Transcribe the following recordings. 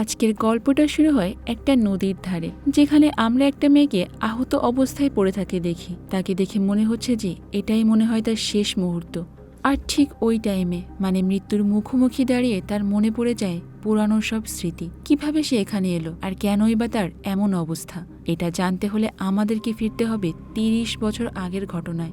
আজকের গল্পটা শুরু হয় একটা নদীর ধারে, যেখানে আমরা একটা মেয়েকে আহত অবস্থায় পড়ে থাকে দেখি। তাকে দেখে মনে হচ্ছে যে এটাই মনে হয় তার শেষ মুহূর্ত। আর ঠিক ওই টাইমে মানে মৃত্যুর মুখোমুখি দাঁড়িয়ে তার মনে পড়ে যায় পুরানো সব স্মৃতি। কীভাবে সে এখানে এলো? আর কেনই বা তার এমন অবস্থা? এটা জানতে হলে আমাদেরকে ফিরতে হবে তিরিশ বছর আগের ঘটনায়।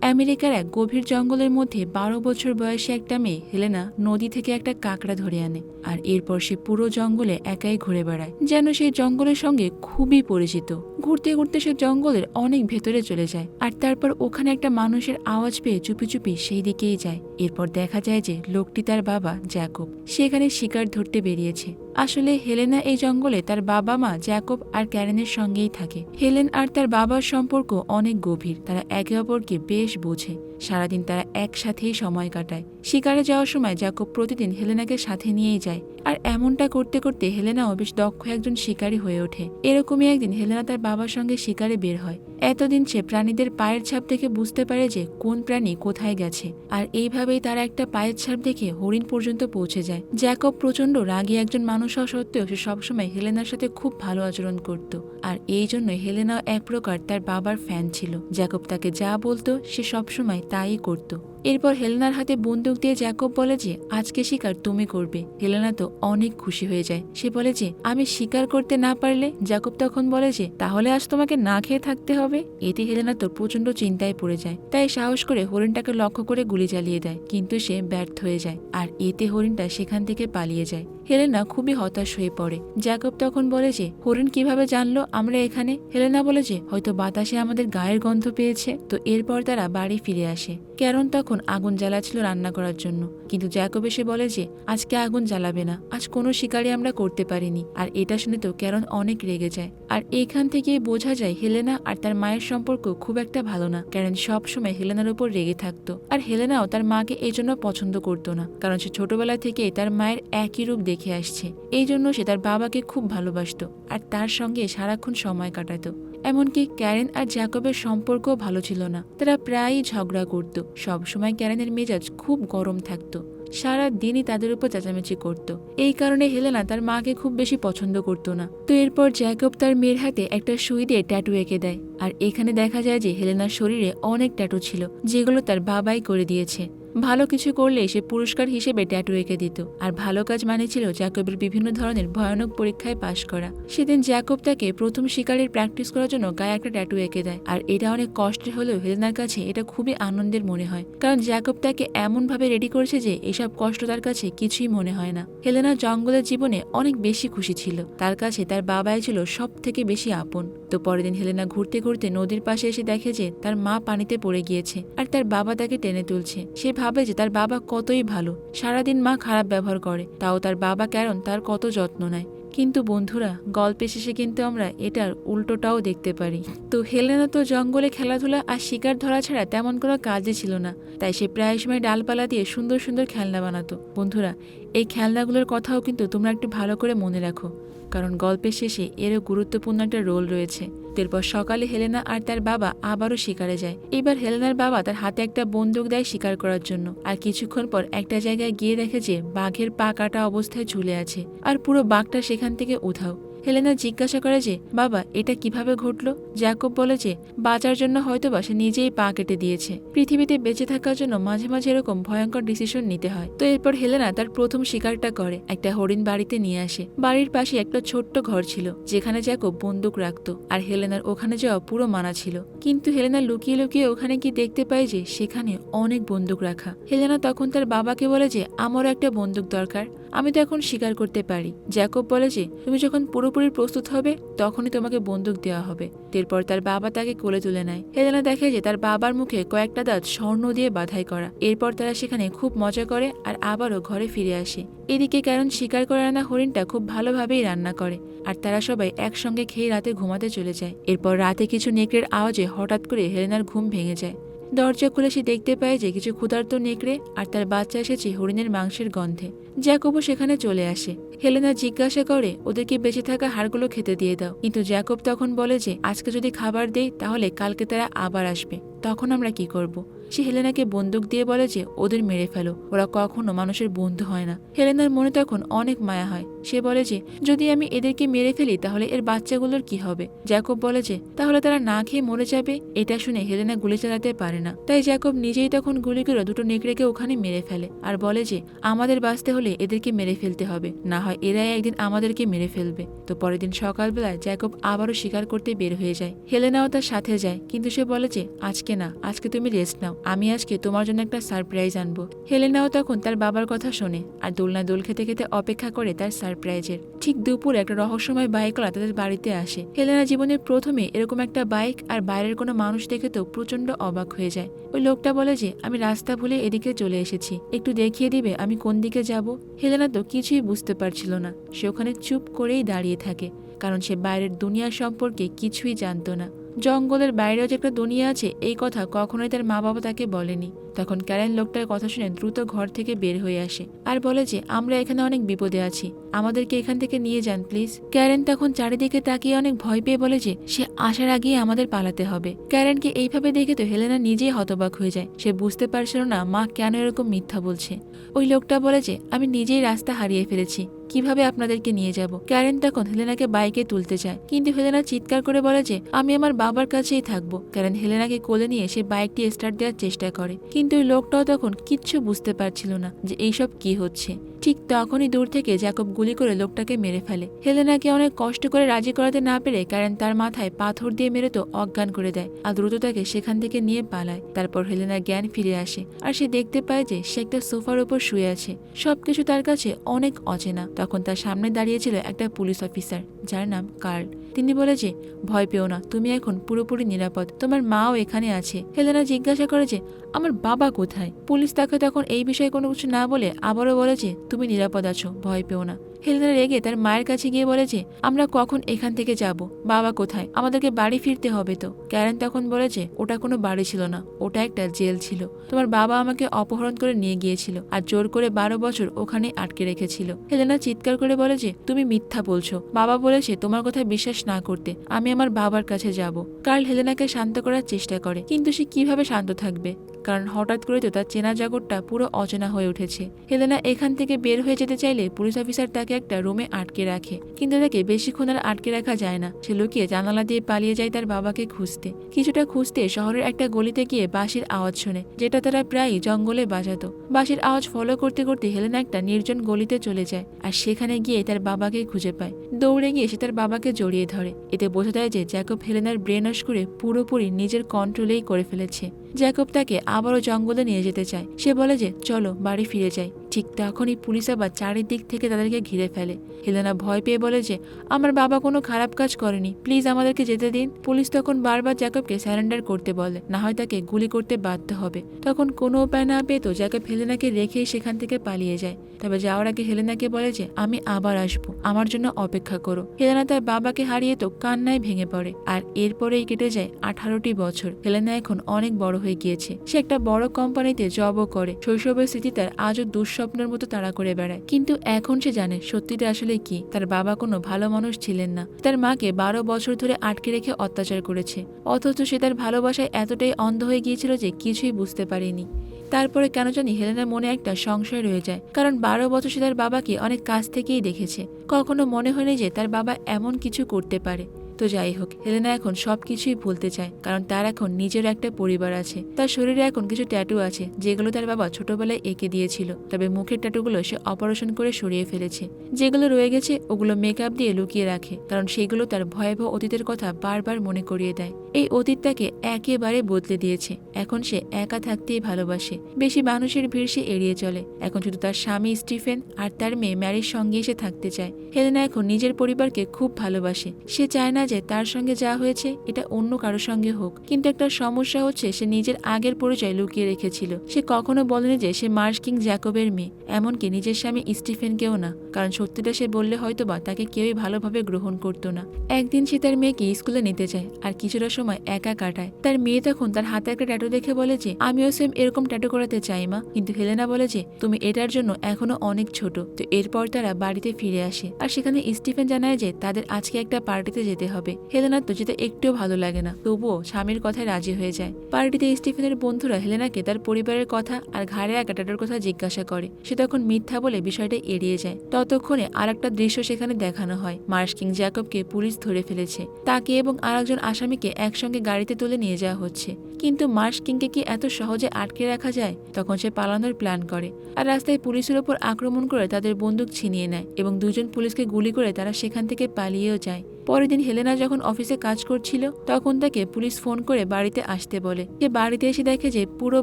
আমেরিকার এক গভীর জঙ্গলের মধ্যে বারো বছর বয়সী একটা মেয়ে হেলেনা নদী থেকে একটা কাঁকড়া ধরে আনে আর এরপর সে পুরো জঙ্গলে একাই ঘুরে বেড়ায়, যেন সেই জঙ্গলের সঙ্গে খুবই পরিচিত। ঘুরতে ঘুরতে সে জঙ্গলের অনেক ভেতরে চলে যায় আর তারপর ওখানে একটা মানুষের আওয়াজ পেয়ে চুপি চুপি সেই দিকেই যায়। এরপর দেখা যায় যে লোকটি তার বাবা জ্যাকব। সেখানে শিকার ধরতে বেরিয়েছে। আসলে হেলেনা এই জঙ্গলে তার বাবা মা জ্যাকব আর ক্যারেনের সঙ্গেই থাকে। হেলেন আর তার বাবার সম্পর্ক অনেক গভীর, তারা একে অপরকে বেশ বোঝে। সারাদিন তারা একসাথেই সময় কাটায়। শিকারে যাওয়ার সময় জ্যাকব প্রতিদিন হেলেনাকে সাথে নিয়েই যায়। আর এমনটা করতে করতে হেলেনাও বেশ দক্ষ একজন শিকারী হয়ে ওঠে। এরকমই একদিন হেলেনা তার বাবার সঙ্গে শিকারে বের হয়। এতদিন সে প্রাণীদের পায়ের ছাপ দেখে বুঝতে পারে যে কোন প্রাণী কোথায় গেছে। আর এইভাবেই তারা একটা পায়ের ছাপ দেখে হরিণ পর্যন্ত পৌঁছে যায়। জ্যাকব প্রচণ্ড রাগী একজন মানুষ হওয়া সত্ত্বেও সে সবসময় হেলেনার সাথে খুব ভালো আচরণ করত। আর এই জন্য হেলেনাও এক প্রকার তার বাবার ফ্যান ছিল। জ্যাকব তাকে যা বলতো সে সবসময় তাই করত। এরপর হেলেনার হাতে বন্দুক দিয়ে জ্যাকব বলে যে, আজকে শিকার তুমি করবে। হেলেনা তো অনেক খুশি হয়ে যায়। সে বলে যে, আমি শিকার করতে না পারলে? জ্যাকব তখন বলে যে, তাহলে আজ তোমাকে না খেয়ে থাকতে হবে। এতে হেলেনা তো প্রচণ্ড চিন্তায় পড়ে যায়। তাই সাহস করে হরিণটাকে লক্ষ্য করে গুলি চালিয়ে দেয়, কিন্তু সে ব্যর্থ হয়ে যায় আর এতে হরিণটা সেখান থেকে পালিয়ে যায়। হেলেনা খুবই হতাশ হয়ে পড়ে। জ্যাকব তখন বলে যে, হরিণ কীভাবে জানলো আমরা এখানে? হেলেনা বলে যে, হয়তো বাতাসে আমাদের গায়ের গন্ধ পেয়েছে। তো এরপর তারা বাড়ি ফিরে আসে। ক্যারন তখন আগুন জ্বালাচ্ছিল রান্না করার জন্য। কিন্তু জ্যাকব এসে বলে যে, আজকে আগুন জ্বালাবে না। আজ কোনো শিকারই আমরা করতে পারিনি। আর এটা শুনে তো ক্যারন অনেক রেগে যায়। আর এইখান থেকেই বোঝা যায় হেলেনা আর তার মায়ের সম্পর্ক খুব একটা ভালো না। কারণ সব সময় হেলেনার উপর রেগে থাকতো। আর হেলেনাও তার মাকে এই জন্য পছন্দ করতো না। কারণ সে ছোটবেলা থেকে তার মায়ের একই রূপ দেখে আসছে। এই জন্য সে তার বাবাকে খুব ভালোবাসতো। আর তার সঙ্গে সারাক্ষণ সময় কাটাতো। এমনকি ক্যারেন আর জ্যাকবের সম্পর্কও ভালো ছিল না। তারা প্রায়ই ঝগড়া করত। সবসময় ক্যারেনের মেজাজ খুব গরম থাকতো। সারা দিনই তাদের উপর চেঁচামেচি করত। এই কারণে হেলেনা তার মাকে খুব বেশি পছন্দ করতো না। তো এরপর জ্যাকব তার মেয়ের হাতে একটা সুই দিয়ে ট্যাটু এঁকে দেয়। আর এখানে দেখা যায় যে হেলেনার শরীরে অনেক ট্যাটু ছিল, যেগুলো তার বাবাই করে দিয়েছে। ভালো কিছু করলে সে পুরস্কার হিসেবে ট্যাটু এঁকে দিত। আর ভালো কাজ মানে ছিল জ্যাকবের বিভিন্ন ধরনের ভয়ানক পরীক্ষায় পাশ করা। সেদিন জ্যাকব তাকে প্রথম শিকারের প্র্যাকটিস করার জন্য গায়ে একটা ট্যাটু এঁকে দেয়। আর এটা অনেক কষ্টের হলেও হেলেনার কাছে এটা খুবই আনন্দের মনে হয়। কারণ জ্যাকব তাকে এমনভাবে রেডি করেছে যে এসব কষ্ট তার কাছে কিছুই মনে হয় না। হেলেনা জঙ্গলের জীবনে অনেক বেশি খুশি ছিল। তার কাছে তার বাবাই ছিল সব থেকে বেশি আপন। তো পরের দিন হেলেনা ঘুরতে ঘুরতে নদীর পাশে এসে দেখে যে তার মা পানিতে পড়ে গিয়েছে। আর তার বাবা তাকে টেনে তুলছে। সে ভাবে যে তার বাবা কতই ভালো, সারাদিন মা খারাপ ব্যবহার করে, তাও তার বাবা কারণ তার কত যত্ন নেয়। কিন্তু বন্ধুরা, গল্পে শেষে কিন্তু আমরা এটার উল্টোটাও দেখতে পারি। তো হেলেনা তো জঙ্গলে খেলাধুলা আর শিকার ধরা ছাড়া তেমন কোনো কাজই ছিল না, তাই সে প্রায় সময় ডালপালা দিয়ে সুন্দর সুন্দর খেলনা বানাতো। বন্ধুরা, এই খেলনাগুলোর কথাও কিন্তু তোমরা একটু ভালো করে মনে রাখো, কারণ গল্পের শেষে এরও গুরুত্বপূর্ণ একটা রোল রয়েছে। এরপর সকালে হেলেনা আর তার বাবা আবারও শিকারে যায়। এবার হেলেনার বাবা তার হাতে একটা বন্দুক দেয় শিকার করার জন্য। আর কিছুক্ষণ পর একটা জায়গায় গিয়ে দেখে যে বাঘের পা কাটা অবস্থায় ঝুলে আছে। আর পুরো বাঘটা সেখান থেকে উধাও। হেলেনা জিজ্ঞাসা করে যে, বাবা, এটা কীভাবে ঘটলো? জ্যাকব বলে যে, বাঁচার জন্য হয়তো বা সে নিজেই পা কেটে দিয়েছে। পৃথিবীতে বেঁচে থাকার জন্য মাঝে মাঝে এরকম ভয়ঙ্কর ডিসিশন নিতে হয়। তো এরপর হেলেনা তার প্রথম শিকারটা করে, একটা হরিণ বাড়িতে নিয়ে আসে। বাড়ির পাশে একটা ছোট্ট ঘর ছিল, যেখানে জ্যাকব বন্দুক রাখতো, আর হেলেনার ওখানে যাওয়া পুরো মানা ছিল। কিন্তু হেলেনা লুকিয়ে লুকিয়ে ওখানে কি দেখতে পায় যে, সেখানে অনেক বন্দুক রাখা। হেলেনা তখন তার বাবাকে বলে যে, আমারও একটা বন্দুক দরকার। আমি তো এখন স্বীকার করতে পারি। জ্যাকব বলে যে, তুমি যখন পুরোপুরি প্রস্তুত হবে, তখনই তোমাকে বন্দুক দেওয়া হবে। এরপর তার বাবা তাকে কোলে তুলে নেয়। হেলেনা দেখে যে, তার বাবার মুখে কয়েকটা দাঁত স্বর্ণ দিয়ে বাধাই করা। এরপর তারা সেখানে খুব মজা করে আর আবারও ঘরে ফিরে আসে। এদিকে কারণ শিকার করে আনা হরিণটা খুব ভালোভাবেই রান্না করে আর তারা সবাই একসঙ্গে খেয়ে রাতে ঘুমাতে চলে যায়। এরপর রাতে কিছু নেকড়ের আওয়াজে হঠাৎ করে হেলেনার ঘুম ভেঙে যায়। দরজা খুলে সে দেখতে পায় যে, কিছু ক্ষুধার্ত নেকড়ে আর তার বাচ্চা এসেছে হরিণের মাংসের গন্ধে। জ্যাকবও সেখানে চলে আসে। হেলেনা জিজ্ঞাসা করে, ওদেরকে বেঁচে থাকা হাড়গুলো খেতে দিয়ে দাও। কিন্তু জ্যাকব তখন বলে যে, আজকে যদি খাবার দেই, তাহলে কালকে তারা আবার আসবে। তখন আমরা কি করব? সে হেলেনাকে বন্দুক দিয়ে বলে যে ওদের মেরে ফেলো, ওরা কখনো মানুষের বন্ধু হয় না। হেলেনার মনে তখন অনেক মায়া হয়। সে বলে যে, যদি আমি এদেরকে মেরে ফেলি, তাহলে এর বাচ্চাগুলোর কি হবে? জ্যাকব বলে যে, তাহলে তারা না খেয়ে মরে যাবে? এটা শুনে হেলেনা গুলি চালাতে পারে না। তাই জ্যাকব নিজেই তখন গুলি করে দুটো নেকড়েকে ওখানে মেরে ফেলে আর বলে যে, আমাদের বাঁচতে হলে এদেরকে মেরে ফেলতে হবে। না হয় এরাই একদিন আমাদেরকে মেরে ফেলবে। তো পরের দিন সকালবেলায় জ্যাকব আবারও শিকার করতে বের হয়ে যায়। হেলেনাও তার সাথে যায়, কিন্তু সে বলে যে, আজকে না, আজকে তুমি রেস্ট নাও। আমি আজকে তোমার জন্য একটা সারপ্রাইজ আনব। হেলেনাও তখন তার বাবার কথা শোনে আর দোলনা দোল খেতে খেতে অপেক্ষা করে তার সারপ্রাইজের। ঠিক দুপুর একটা রহস্যময় বাইকওয়ালা তাদের বাড়িতে আসে। হেলেনা জীবনের প্রথমে এরকম একটা বাইক আর বাইরের কোনো মানুষ দেখে তো প্রচণ্ড অবাক হয়ে যায়। ওই লোকটা বলে যে, আমি রাস্তা ভুলে এদিকে চলে এসেছি। একটু দেখিয়ে দিবে আমি কোন দিকে যাব? হেলেনা তো কিছুই বুঝতে পারছিল না। সে ওখানে চুপ করেই দাঁড়িয়ে থাকে, কারণ সে বাইরের দুনিয়া সম্পর্কে কিছুই জানতো না। জঙ্গলের বাইরেও যে একটা দুনিয়া আছে, এই কথা কখনোই তার মা বাবা তাকে বলেনি। তখন ক্যারেন লোকটার কথা শুনে দ্রুত ঘর থেকে বের হয়ে আসে আর বলে যে, আমরা এখানে অনেক বিপদে আছি। আমাদেরকে এখান থেকে নিয়ে যান, প্লিজ। ক্যারেন তখন চারিদিকে তাকিয়ে অনেক ভয় পেয়ে বলে যে, সে আসার আগেই আমাদের পালাতে হবে। ক্যারেনকে এইভাবে দেখে তো হেলেনা নিজেই হতবাক হয়ে যায়। সে বুঝতে পারছিল না মা কেন এরকম মিথ্যা বলছে। ওই লোকটা বলে যে, আমি নিজেই রাস্তা হারিয়ে ফেলেছি। কীভাবে আপনাদেরকে নিয়ে যাব? ক্যারেন তখন হেলেনাকে বাইকে তুলতে চায় কিন্তু হেলেনা চিৎকার করে বলে যে, আমি আমার বাবার কাছেই থাকব। ক্যারেন হেলেনাকে কোলে নিয়ে সে বাইকটি স্টার্ট দেওয়ার চেষ্টা করে। কিন্তু ওই লোকটাও তখন কিচ্ছু বুঝতে পারছিল না যে এইসব কি হচ্ছে। ঠিক তখনই দূর থেকে জ্যাকব গুলি করে লোকটাকে মেরে ফেলে। হেলেনাকে অনেক কষ্ট করে রাজি করাতে না পেরে কারণ তার মাথায় পাথর দিয়ে মেরে তো অজ্ঞান করে দেয় আর দ্রুত তাকে সেখান থেকে নিয়ে পালায়। তারপর হেলেনা জ্ঞান ফিরে আসে আর সে দেখতে পায় যে সে একটা সোফার উপর শুয়ে আছে। সবকিছু তার কাছে অনেক অচেনা। তখন তার সামনে দাঁড়িয়েছিল একটা পুলিশ অফিসার, যার নাম কার্ল। তিনি বলে যে, ভয় পেও না, তুমি এখন পুরোপুরি নিরাপদ। তোমার মাও এখানে আছে। হেলেনা জিজ্ঞাসা করে যে, আমার বাবা কোথায়? পুলিশ তাকে তখন এই বিষয়ে কোনো কিছু না বলে আবারও বলে যে, তুমি নিরাপদ আছো, ভয় পেও না। হেলেনা রেগে তার মায়ের কাছে গিয়ে বলে যে, আমরা কখন এখান থেকে যাব? বাবা কোথায়? আমাদেরকে বাড়ি ফিরতে হবে তো। ক্যারেন তখন বলে যে, ওটা কোনো বাড়ি ছিল না, ওটা একটা জেল ছিল। তোমার বাবা আমাকে অপহরণ করে নিয়ে গিয়েছিল আর জোর করে বারো বছর ওখানে আটকে রেখেছিল। হেলেনা চিৎকার করে বলে যে, তুমি মিথ্যা বলছো। বাবা বলেছে তোমার কথা বিশ্বাস না করতে। আমি আমার বাবার কাছে যাব। কার্ল হেলেনাকে শান্ত করার চেষ্টা করে। কিন্তু সে কীভাবে শান্ত থাকবে? কারণ হঠাৎ করে তো তার চেনা জগৎটা পুরো অচেনা হয়ে উঠেছে। হেলেনা এখান থেকে বের হয়ে যেতে চাইলে পুলিশ অফিসার তাকে একটা রুমে আটকে রাখে, কিন্তু তাকে বেশিক্ষণ আর আটকে রাখা যায় না। সে লুকিয়ে জানালা দিয়ে পালিয়ে যায় তার বাবাকে খুঁজতে। কিছুটা খুঁজতে শহরের একটা গলিতে গিয়ে বাঁশির আওয়াজ শোনে, যেটা তারা প্রায়ই জঙ্গলে বাজাতো। বাঁশির আওয়াজ ফলো করতে করতে হেলেনা একটা নির্জন গলিতে চলে যায় আর সেখানে গিয়ে তার বাবাকে খুঁজে পায়। দৌড়ে গিয়ে সে তার বাবাকে জড়িয়ে ধরে। এতে বোঝা যায় যে জ্যাকব হেলেনার ব্রেন করে পুরোপুরি নিজের কন্ট্রোলেই করে ফেলেছে। জ্যাকব তাকে আবারও জঙ্গলে নিয়ে যেতে চায়। সে বলে যে, চলো, বাড়ি ফিরে যাই। ঠিক তখনই পুলিশ আবার চারিদিক থেকে তাদেরকে ঘিরে ফেলে। হেলেনা ভয় পেয়ে বলে যে, আমার বাবা কোনো খারাপ কাজ করেনি। প্লিজ আমাদেরকে যেতে দিন। পুলিশ তখন বারবার জ্যাকবকে স্যারেন্ডার করতে বলে। না হয় তাকে গুলি করতে বাধ্য হবে। তখন কোনো উপায় না পেয়ে তো জ্যাকব হেলেনাকে রেখেই সেখান থেকে পালিয়ে যায়। তবে যাওয়ার আগে হেলেনাকে বলে যে, আমি আবার আসব। আমার জন্য অপেক্ষা করো। হেলেনা তার বাবাকে হারিয়ে তো কান্নায় ভেঙে পড়ে। আর এরপরেই কেটে যায় আঠারোটি বছর। হেলেনা এখন অনেক বড় হয়ে গিয়েছে। সে একটা বড় কোম্পানিতে জবও করে। শৈশবের স্মৃতি তার আজও দুঃস্বপ্নের মতো তাড়া করে বেড়ায়। কিন্তু এখন সে জানে, সত্যিটা আসলে কি? তার বাবা কোনো ভালো মানুষ ছিলেন না। তার মাকে বারো বছর ধরে আটকে রেখে অত্যাচার করেছে। অথচ সে তার ভালোবাসায় এতটাই অন্ধ হয়ে গিয়েছিল যে কিছুই বুঝতে পারেনি। তারপরে কেন জানি হেলেনার মনে একটা সংশয় রয়ে যায়। কারণ বারো বছর সে তার বাবাকে অনেক কাছ থেকেই দেখেছে। কখনো মনে হয়নি যে তার বাবা এমন কিছু করতে পারে। তো যাই হোক, হেলেনা এখন সবকিছুই ভুলতে চায়, কারণ তার এখন নিজের একটা পরিবার আছে। তার শরীরে এখন কিছু ট্যাটু আছে, যেগুলো তার বাবা ছোটবেলায় এঁকে দিয়েছিল, তবে মুখের ট্যাটুগুলো সে অপারেশন করে সরিয়ে ফেলেছে। যেগুলো রয়ে গেছে, ওগুলো মেকআপ দিয়ে লুকিয়ে রাখে, কারণ সেগুলো তার ভয়াবহ অতীতের কথা বারবার মনে করিয়ে দেয়। এই অতীত তাকে একেবারে বদলে দিয়েছে, এখন সে একা থাকতেই ভালোবাসে। বেশি মানুষের ভিড় সে এড়িয়ে চলে, এখন শুধু তার স্বামী স্টিফেন আর তার মেয়ে ম্যারির সঙ্গে এসে থাকতে চায়। হেলেনা এখন নিজের পরিবারকে খুব ভালোবাসে, সে চায় না যে তার সঙ্গে যা হয়েছে এটা অন্য কারোর সঙ্গে হোক। কিন্তু একটা সমস্যা হচ্ছে, সে নিজের আগের পরিচয় লুকিয়ে রেখেছিল। সে কখনো বলেনি যে সে মার্শ কিং জ্যাকবের মেয়ে, এমনকি নিজের স্বামী স্টিফেনকেও না। কারণ সত্যিটা সে বললে হয়তো বা তাকে কেউই ভালোভাবে গ্রহণ করতো না। একদিন সে তার মেয়েকে স্কুলে নিতে যায় আর কিছুটা সময় একা কাটায়। তার মেয়ে তখন তার হাতে একটা ট্যাটু দেখে বলে যে, আমিও সেম এরকম ট্যাটু করাতে চাই, মা। কিন্তু হেলেনা বলে যে, তুমি এটার জন্য এখনও অনেক ছোট। তো এরপর তারা বাড়িতে ফিরে আসে। আর সেখানে স্টিফেন জানায় যে, তাদের আজকে একটা পার্টিতে যেতে হবে। হেলেনার তো যেতে একটুও ভালো লাগে না। তবুও স্বামীর কথায় রাজি হয়ে যায়। পার্টিতে স্টিফেনের বন্ধুরা হেলেনাকে তার পরিবারের কথা আর ঘাড়ে একা কথা জিজ্ঞাসা করে। সে তখন মিথ্যা বলে বিষয়টা এড়িয়ে যায়। ততক্ষণে আর একটা দৃশ্য সেখানে দেখানো হয়। মার্শ কিং জ্যাকবকে পুলিশ ধরে ফেলেছে। তাকে এবং আরেকজন আসামিকে একসঙ্গে গাড়িতে তুলে নিয়ে যাওয়া হচ্ছে। কিন্তু মার্শ কিংকে কি এত সহজে আটকে রাখা যায়? তখন সে পালানোর প্ল্যান করে। আর রাস্তায় পুলিশের ওপর আক্রমণ করে তাদের বন্দুক ছিনিয়ে নেয় এবং দুজন পুলিশকে গুলি করে তারা সেখান থেকে পালিয়েও যায়। পরের দিন হেলেনা যখন অফিসে কাজ করছিল, তখন তাকে পুলিশ ফোন করে বাড়িতে আসতে বলে। সে বাড়িতে এসে দেখে যে পুরো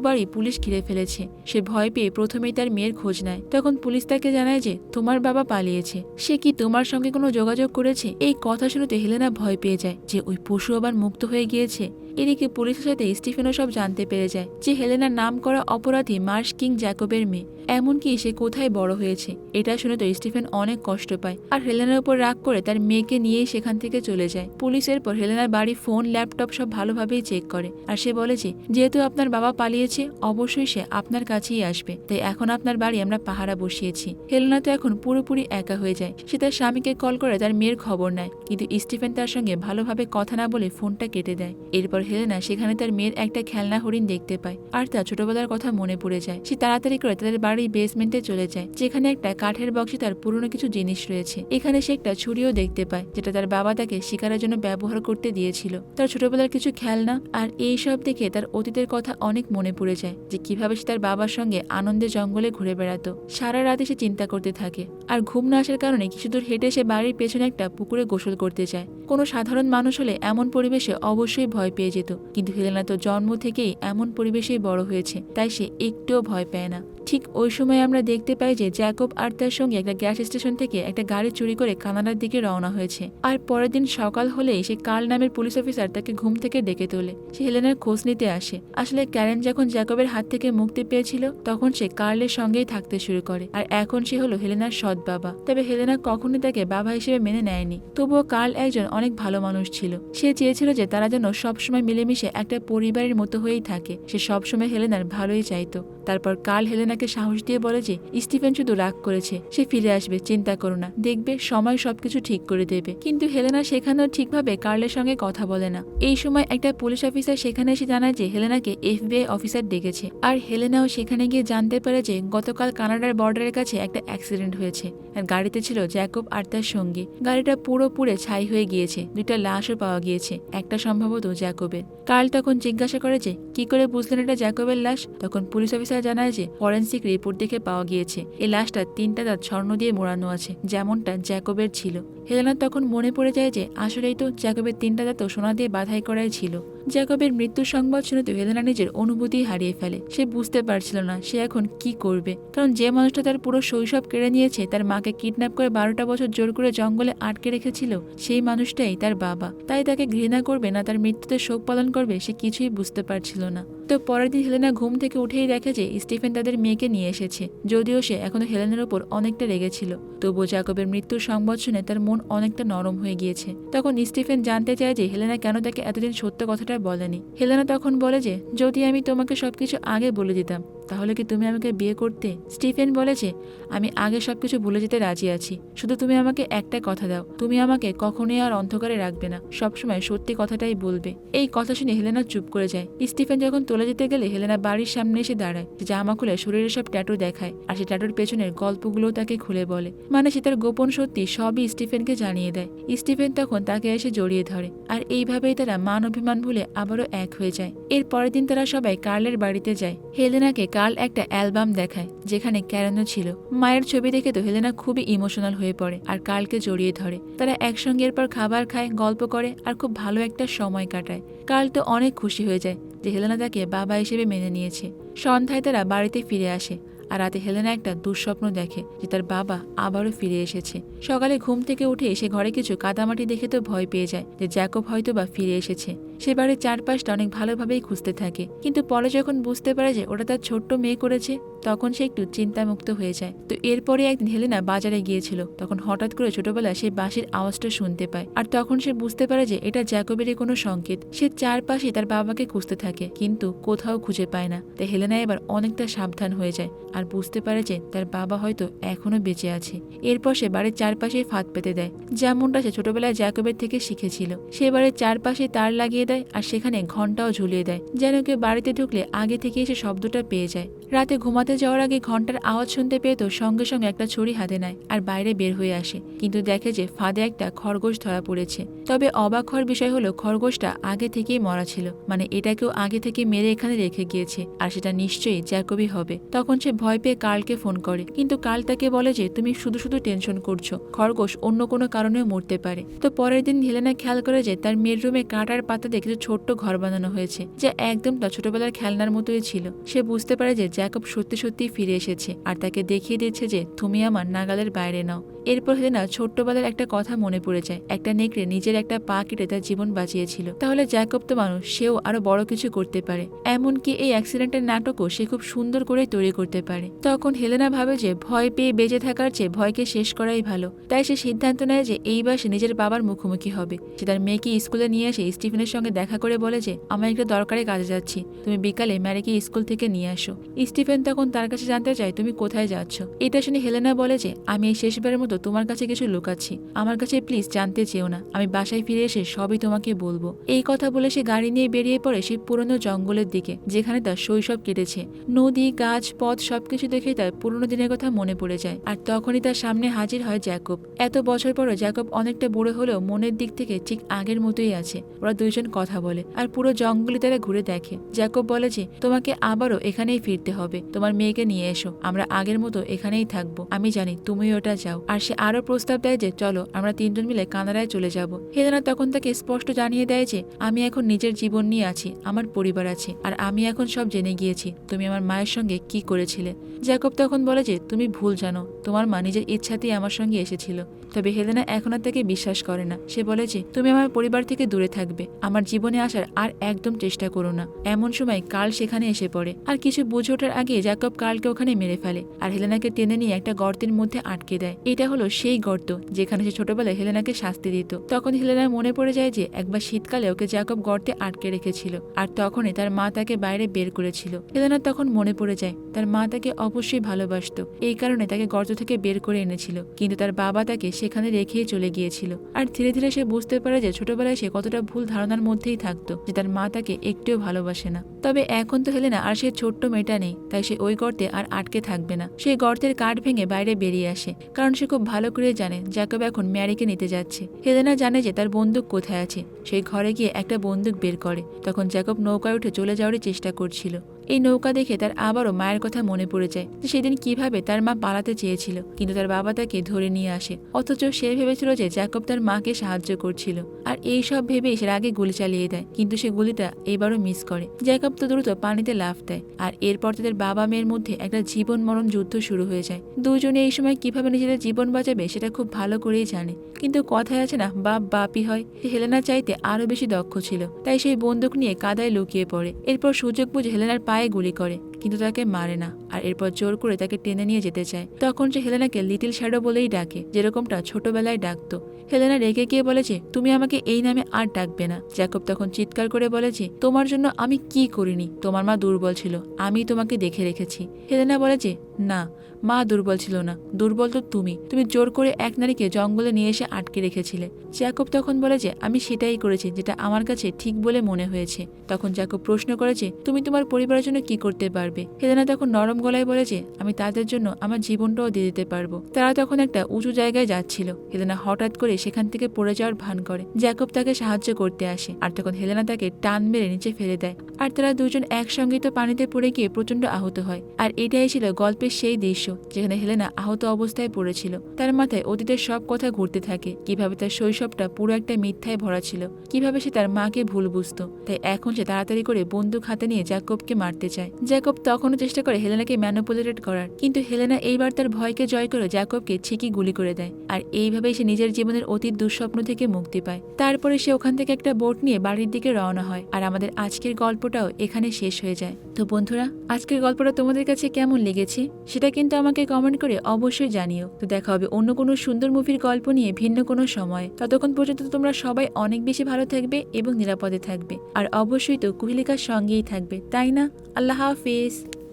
বাড়ি পুলিশ ঘিরে ফেলেছে। সে ভয় পেয়ে প্রথমেই তার মেয়ের খোঁজ নেয়। তখন পুলিশ তাকে জানায় যে তোমার বাবা পালিয়েছে। সে কি তোমার সঙ্গে কোনো যোগাযোগ করেছে? এই কথা শুনতে হেলেনা ভয় পেয়ে যায় যে ওই পশু আবার মুক্ত হয়ে গিয়েছে। এদিকে পুলিশের সাথে স্টিফেনও সব জানতে পেরে যায় যে হেলেনার নাম করা অপরাধী মার্শ কিং জ্যাকবের মেয়ে। এমনকি সে কোথায় বড় হয়েছে, এটা শুনে তো স্টিফেন অনেক কষ্ট পায়। আর হেলেনার উপর রাগ করে তার মেয়েকে নিয়েই সেখান থেকে চলে যায়। পুলিশের পর হেলেনার বাড়ি ফোন, ল্যাপটপ সব ভালোভাবেই চেক করে। আর সে বলে যে, যেহেতু আপনার বাবা পালিয়েছে, অবশ্যই সে আপনার কাছেই আসবে। তাই এখন আপনার বাড়ি আমরা পাহারা বসিয়েছি। হেলেনা তো এখন পুরোপুরি একা হয়ে যায়। সে তার স্বামীকে কল করে তার মেয়ের খবর নেয়। কিন্তু স্টিফেন তার সঙ্গে ভালোভাবে কথা না বলে ফোনটা কেটে দেয়। এরপর হেলেনা সেখানে তার মেয়ের একটা খেলনা হরিণ দেখতে পায়। আর তার ছোটবেলার কথা মনে পড়ে যায়। সে তাড়াতাড়ি করে তাদের বাড়ির বেসমেন্টে চলে যায়, যেখানে একটা কাঠের বক্সে তার পুরনো কিছু জিনিস রয়েছে। এখানে সে একটা ছুরিও দেখতে পায়, যেটা তার বাবা তাকে শিকারের জন্য ব্যবহার করতে দিয়েছিল। তার ছোটবেলার কিছু খেলনা আর এই সব দেখে তার অতীতের কথা অনেক মনে পড়ে যায়, যে কীভাবে সে তার বাবার সঙ্গে আনন্দে জঙ্গলে ঘুরে বেড়াতো। সারা রাতে সে চিন্তা করতে থাকে, আর ঘুম না আসার কারণে কিছু দূর হেঁটে সে বাড়ির পেছনে একটা পুকুরে গোসল করতে যায়। কোনো সাধারণ মানুষ হলে এমন পরিবেশে অবশ্যই ভয় পেয়ে যেত। কিন্তু হেলেনা তো জন্ম থেকেই এমন পরিবেশেই বড় হয়েছে, তাই সে একটুও ভয় পায় না। ঠিক ওই সময় আমরা দেখতে পাই যে জ্যাকব আর তার সঙ্গে একটা গ্যাস স্টেশন থেকে একটা গাড়ি চুরি করে কানাডার দিকে রওনা হয়েছে। আর পরের দিন সকাল হলেই সে কার্ল নামের পুলিশ অফিসার তাকে ঘুম থেকে ডেকে তোলে। সে হেলেনার খোঁজ নিতে আসে। আসলে ক্যারেন যখন জ্যাকবের হাত থেকে মুক্তি পেয়েছিল, তখন সে কার্লের সঙ্গেই থাকতে শুরু করে। আর এখন সে হলো হেলেনার সৎ বাবা। তবে হেলেনা কখনোই তাকে বাবা হিসেবে মেনে নেয়নি। তবুও কার্ল একজন অনেক ভালো মানুষ ছিল। সে চেয়েছিল যে তারা যেন সবসময় মিলেমিশে একটা পরিবারের মতো হয়েই থাকে। সে সবসময় হেলেনার ভালোই চাইতো। তারপর কার্ল হেলেনাকে সাহস দিয়ে বলে যে, স্টিফেন শুধু রাগ করেছে, সে ফিরে আসবে, চিন্তা করো না। দেখবে সময় সবকিছু ঠিক করে দেবে। কিন্তু হেলেনা সেখানেও ঠিকভাবে কার্লের সঙ্গে কথা বলে না। এই সময় একটা পুলিশ অফিসার সেখানে এসে জানায় যে, হেলেনাকে এফবিআই অফিসার ডেকেছে। আর হেলেনাও সেখানে গিয়ে জানতে পারে যে, গতকাল কানাডার বর্ডারের কাছে একটা অ্যাক্সিডেন্ট হয়েছে। আর গাড়িতে ছিল জ্যাকব আর তার সঙ্গী। গাড়িটা পুরো পুড়ে ছাই হয়ে গিয়েছে। দুইটা লাশও পাওয়া গিয়েছে, একটা সম্ভবত জ্যাকবের। কার্ল তখন জিজ্ঞাসা করে যে, কি করে বুঝলেন এটা জ্যাকবের লাশ? তখন পুলিশ অফিসার জানায় যে ফরেন্সিক রিপোর্ট দেখে পাওয়া গিয়েছে এই লাশটা তিনটা দাঁত স্বর্ণ দিয়ে মোড়ানো আছে, যেমনটা জ্যাকবের ছিল। হেলেনার তখন মনে পড়ে যায় যে আসলেই তো জ্যাকবের তিনটা দাঁত সোনা দিয়ে বাধাই করাই ছিল। জ্যাকবের মৃত্যুর সংবাদ শুনে তো হেলেনা নিজের অনুভূতি হারিয়ে ফেলে। সে বুঝতে পারছিল না সে এখন কি করবে। কারণ যে মানুষটা তার পুরো শৈশব কেড়ে নিয়েছে, তার মাকে কিডন্যাপ করে বারোটা বছর জোর করে জঙ্গলে আটকে রেখেছিল, সেই মানুষটাই তার বাবা। তাই তাকে ঘৃণা করবে না, তার মৃত্যুতে শোক পালন করবে, সে কিছুই বুঝতে পারছিল না। তো পরের দিন হেলেনা ঘুম থেকে উঠেই দেখে যে স্টিফেন তাদের মেয়েকে নিয়ে এসেছে, যদিও সে এখনও হেলেনের ওপর অনেকটা রেগেছিল। তবুও জাকবের মৃত্যুর সংবাদ শুনে তার মন অনেকটা নরম হয়ে গিয়েছে। তখন স্টিফেন জানতে চায় যে হেলেনা কেন তাকে এতদিন সত্য কথাটা বলেনি। হেলেনা তখন বলে যে, যদি আমি তোমাকে সবকিছু আগে বলে দিতাম তাহলে কি তুমি আমাকে বিয়ে করতে স্টিফেন বলেছে? আমি আগে সব কিছু ভুলে যেতে রাজি আছি। শুধু তুমি আমাকে একটা কথা দাও। তুমি আমাকে কখনোই আর অন্ধকারে রাখবে না। সবসময় সত্যি কথাটাই বলবে। এই কথা শুনে হেলেনা চুপ করে যায়। স্টিফেন যখন চলে যেতে গেলে হেলেনা বাড়ির সামনে এসে দাঁড়ায়। জামা খুলে শরীরের সব ট্যাটু দেখায় আর সে ট্যাটুর পেছনের গল্পগুলোও তাকে খুলে বলে। মানে সে তার গোপন সত্যি সবই স্টিফেনকে জানিয়ে দেয়। স্টিফেন তখন তাকে এসে জড়িয়ে ধরে আর এইভাবেই তারা মান অভিমান ভুলে আবারও এক হয়ে যায়। এর পরের দিন তারা সবাই কার্লের বাড়িতে যায়। হেলেনাকে কার্ল একটা অ্যালবাম দেখায়, যেখানে ক্যারেনও ছিল। মায়ের ছবি দেখে তো হেলেনা খুবই ইমোশনাল হয়ে পড়ে আর কার্লকে জড়িয়ে ধরে। তারা একসঙ্গে এরপর খাবার খায়, গল্প করে আর খুব ভালো একটা সময় কাটায়। কার্ল তো অনেক খুশি হয়ে যায় যে হেলেনা তাকে বাবা হিসেবে মেনে নিয়েছে। সন্ধ্যায় তারা বাড়িতে ফিরে আসে আর রাতে হেলেনা একটা দুঃস্বপ্ন দেখে যে তার বাবা আবারও ফিরে এসেছে। সকালে ঘুম থেকে উঠে এসে ঘরে কিছু কাদামাটি দেখে তো ভয় পেয়ে যায় যে জ্যাকব হয়তো বা ফিরে এসেছে। সে বাড়ির চারপাশটা অনেক ভালোভাবেই খুঁজতে থাকে। কিন্তু পরে যখন বুঝতে পারে যে ওটা তার ছোট্ট মেয়ে করেছে, তখন সে একটু চিন্তামুক্ত হয়ে যায়। তো এরপরে একদিন হেলেনা বাজারে গিয়েছিল। তখন হঠাৎ করে ছোটবেলায় সে বাঁশির আওয়াজটা শুনতে পায়। আর তখন সে বুঝতে পারে যে এটা জ্যাকবেরই কোনো সংকেত। সে চারপাশে তার বাবাকে খুঁজতে থাকে, কিন্তু কোথাও খুঁজে পায় না। তাই হেলেনা এবার অনেকটা সাবধান হয়ে যায় আর বুঝতে পারে যে তার বাবা হয়তো এখনও বেঁচে আছে। এরপর সে বাড়ির চারপাশে ফাঁদ পেতে দেয়। যেমনটা সে ছোটবেলায় জ্যাকবের থেকে শিখেছিল। সে বাড়ির চারপাশে তার লাগিয়ে দেয় আর সেখানে ঘন্টাও ঝুলিয়ে দেয়, যেন কেউ বাড়িতে ঢুকলে আগে থেকে এসে শব্দটা পেয়ে যায়। রাতে ঘুমাতে যাওয়ার আগে ঘণ্টার আওয়াজ শুনতে পেয়ে তো সঙ্গে সঙ্গে একটা ছুরি হাতে নেয় আর বাইরে বের হয়ে আসে। কিন্তু দেখে যে ফাঁদে একটা খরগোশ ধরা পড়েছে। তবে অবাক হওয়ার বিষয় হলো, খরগোশটা আগে থেকেই মরা ছিল। মানে এটাকেও আগে থেকে মেরে এখানে রেখে গিয়েছে, আর সেটা নিশ্চয়ই জ্যাকবই হবে। তখন সে ভয় পেয়ে কার্লকে ফোন করে। কিন্তু কার্ল তাকে বলে যে, তুমি শুধু শুধু টেনশন করছ। খরগোশ অন্য কোনো কারণেও মরতে পারে। তো পরের দিন হেলেনা খেয়াল করে যে, তার মেয়ের রুমে কাঁটার পাতা দেখে ছোট্ট ঘর বানানো হয়েছে, যা একদম ছোটবেলার খেলনার মতোই ছিল। সে বুঝতে পারে যে জ্যাকব সত্যি সত্যি ফিরে এসেছে আর তাকে দেখিয়ে দিচ্ছে যে তুমি আমার নাগালের বাইরে নাও। এরপর হেলেনা ছোট্টবেলার একটা কথা মনে পড়ে যায়। একটা নেকড়ে নিজের একটা পা কেটে তার জীবন বাঁচিয়েছিল। তাহলে জ্যাকব তো মানুষ, সেও আরও বড় কিছু করতে পারে। এমনকি এই অ্যাক্সিডেন্টের নাটকও সে খুব সুন্দর করে তৈরি করতে পারে। তখন হেলেনা ভাবে যে ভয় পেয়ে বেঁচে থাকার চেয়ে ভয়কে শেষ করাই ভালো। তাই সে সিদ্ধান্ত নেয় যে এইবার সে নিজের বাবার মুখোমুখি হবে। সে তার মেয়েকে স্কুলে নিয়ে এসে স্টিফেনের সঙ্গে দেখা করে বলে যে, আমার একটা দরকারে কাজে যাচ্ছি। তুমি বিকালে ম্যারিকে স্কুল থেকে নিয়ে আসো। স্টিফেন তখন তার কাছে জানতে চায়, তুমি কোথায় যাচ্ছ? এটা শুনে হেলেনা বলে যে, আমি এই শেষবারের মতো তোমার কাছে কিছু লুকাচ্ছি। আমার কাছে প্লিজ জানতে চেও না। আমি বাসায় ফিরে এসে সবই তোমাকে বলব। এই কথা বলে সে গাড়ি নিয়ে বেরিয়ে পড়ে সেই পুরনো জঙ্গলের দিকে, যেখানে তার শৈশব কেটেছে। নদী, গাছ, পথ সবকিছু দেখে তার পুরনো দিনের কথা মনে পড়ে যায়। আর তখনই তার সামনে হাজির হয় জ্যাকব। এত বছর পরও জ্যাকব অনেকটা বুড়ো হলেও মনের দিক থেকে ঠিক আগের মতোই আছে। ওরা দুইজন কথা বলে আর পুরো জঙ্গলে তারা ঘুরে দেখে। জ্যাকব বলে যে, তোমাকে আবারও এখানেই ফিরতে হবে। তোমার মেয়েকে নিয়ে এসো। আমরা আগের মতো এখানেই থাকব। আমি জানি তুমি ওটা যাও আর সে আরও প্রস্তাব দেয় যে, চলো, আমরা তিনজন মিলে কানাডায় চলে যাব। হেলেনা তখন তাকে স্পষ্ট জানিয়ে দেয় যে, আমি এখন নিজের জীবন নিয়ে আছি, আমার পরিবার আছে, আর আমি এখন সব জেনে গিয়েছি, তুমি আমার মায়ের সঙ্গে কি করেছিলে। জ্যাকব তখন বলে যে, তুমি ভুল জানো, তোমার মা নিজের ইচ্ছাতেই আমার সঙ্গে এসেছিল। তবে হেলেনা এখন আর তাকে বিশ্বাস করে না। সে বলে যে, তুমি আমার পরিবার থেকে দূরে থাকবে, আমার জীবনে আসার আর একদম চেষ্টা করো না। এমন সময় কাল সেখানে এসে পড়ে। আর কিছু বুঝে ওঠার আগে জ্যাকব কালকে ওখানে মেরে ফেলে, আর হেলেনাকে টেনে নিয়ে একটা গর্তের মধ্যে আটকে দেয়। এটা হলো সেই গর্ত, যেখানে সে ছোটবেলায় হেলেনাকে শাস্তি দিত। তখন হেলেনার মনে পড়ে যায় যে, একবার শীতকালে ওকে জ্যাকব গর্তে আটকে রেখেছিল, আর তখনই তার মা তাকে বাইরে বের করেছিল। হেলেনার তখন মনে পড়ে যায়, তার মা তাকে অবশ্যই ভালোবাসতো, এই কারণে তাকে গর্ত থেকে বের করে এনেছিল, কিন্তু তার বাবা তাকে সেখানে রেখেই চলে গিয়েছিল। আর ধীরে ধীরে সে বুঝতে পারে যে, ছোটবেলায় সে কতটা ভুল ধারণার মধ্যেই থাকতো, যে তার মা তাকে একটুও ভালোবাসে না। তবে এখন তো হেলেনা আর সে ছোট্ট মেয়েটা নেই, তাই সে ওই গর্তে আর আটকে থাকবে না। সে গর্তের কাঠ ভেঙে বাইরে বেরিয়ে আসে, কারণ সে খুব ভালো করে জানে জ্যাকব এখন ম্যারিকে নিতে যাচ্ছে। হেলেনা জানে যে তার বন্দুক কোথায় আছে। সেই ঘরে গিয়ে একটা বন্দুক বের করে। তখন জ্যাকব নৌকায় উঠে চলে যাওয়ারই চেষ্টা করছিল। এই নৌকা দেখে তার আবারও মায়ের কথা মনে পড়ে যায় যে সেদিন কীভাবে তার মা পালাতে চেয়েছিল, কিন্তু তার বাবা তাকে ধরে নিয়ে আসে। অথচ সে ভেবেছিল যে জ্যাকব তার মাকে সাহায্য করছিল। আর এই সব ভেবেই সে আগে গুলি চালিয়ে দেয়, কিন্তু সে গুলিটা এবারও মিস করে। জ্যাকব তো দ্রুত পানিতে লাফ দেয়, আর এরপর তাদের বাবা মেয়ের মধ্যে একটা জীবন মরণ যুদ্ধ শুরু হয়ে যায়। দুজনে এই সময় কীভাবে নিজেদের জীবন বাঁচাবে সেটা খুব ভালো করেই জানে, কিন্তু কথায় আছে না, বাপ বাপই হয়। হেলেনা চাইতে আরও বেশি দক্ষ ছিল, তাই সেই বন্দুক নিয়ে কাদায় লুকিয়ে পড়ে। এরপর সুযোগ বুঝে হেলেনার পায়ে গুলি করে, কিন্তু তাকে মারে না আর এরপর জোর করে তাকে টেনে নিয়ে যেতে চায়। তখন সে হেলেনাকে লিটিল শ্যাডো বলেই ডাকে, যেরকমটা ছোটবেলায় ডাকতো। হেলেনা রেগে গিয়ে বলেছে তুমি আমাকে এই নামে আর ডাকবে না। জ্যাকব তখন চিৎকার করে বলেছে তোমার জন্য আমি কি করিনি? তোমার মা দুর্বল ছিল, আমি তোমাকে দেখে রেখেছি। হেলেনা বলেছে না মা দুর্বল ছিল না, দুর্বল তো তুমি। তুমি জোর করে এক নারীকে জঙ্গলে নিয়ে এসে আটকে রেখেছিলে। জ্যাকব তখন বলে যে, আমি সেটাই করেছি, যেটা আমার কাছে ঠিক বলে মনে হয়েছে। তখন জ্যাকব প্রশ্ন করেছে তুমি তোমার পরিবারের জন্য কি করতে পারবে? হেলেনা তখন নরম গলায় বলে যে, আমি তাদের জন্য আমার জীবনটাও দিয়ে দিতে পারব। তারা তখন একটা উঁচু জায়গায় যাচ্ছিল। হেলেনা হঠাৎ করে সেখান থেকে পড়ে যাওয়ার ভান করে। জ্যাকব তাকে সাহায্য করতে আসে আর তখন হেলেনা তাকে টান মেরে নিচে ফেলে দেয়। আর তারা দুজন একসঙ্গে তো পানিতে পড়ে গিয়ে প্রচণ্ড আহত হয়। আর এটাই ছিল গল্পের সেই দৃশ্য। যেখানে হেলেনা আহত অবস্থায় পড়েছিল। তার মাথায় অতীতের সব কথা ঘুরতে থাকে, কীভাবে তার শৈশবটা পুরো একটা মিথ্যায় ভরা ছিল, কীভাবে সে তার মাকে ভুল বুঝতো। তাই এখন সে তাড়াতাড়ি করে বন্দুক হাতে নিয়ে জ্যাকবকে মারতে চায়। জ্যাকব তখনও চেষ্টা করে হেলেনাকে ম্যানুপুলেটেড করার, কিন্তু হেলেনা এইবার তার ভয়কে জয় করে জ্যাকবকে ঠিকই গুলি করে দেয়। আর এইভাবেই সে নিজের জীবনের অতীত দুঃস্বপ্ন থেকে মুক্তি পায়। তারপরে সে ওখান থেকে একটা বোট নিয়ে বাড়ির দিকে রওনা হয়। আর আমাদের আজকের গল্পটাও এখানে শেষ হয়ে যায়। তো বন্ধুরা, আজকের গল্পটা তোমাদের কাছে কেমন লেগেছে সেটা কিন্তু আমাকে কমেন্ট করে অবশ্যই জানিও। তো দেখা হবে অন্য কোনো সুন্দর মুভির গল্প নিয়ে ভিন্ন কোনো সময়। ততক্ষণ পর্যন্ত তোমরা সবাই অনেক বেশি ভালো থাকবে এবং নিরাপদে থাকবে। আর অবশ্যই তো কুহিলিকার সঙ্গেই থাকবে, তাই না? আল্লাহ হাফিজ।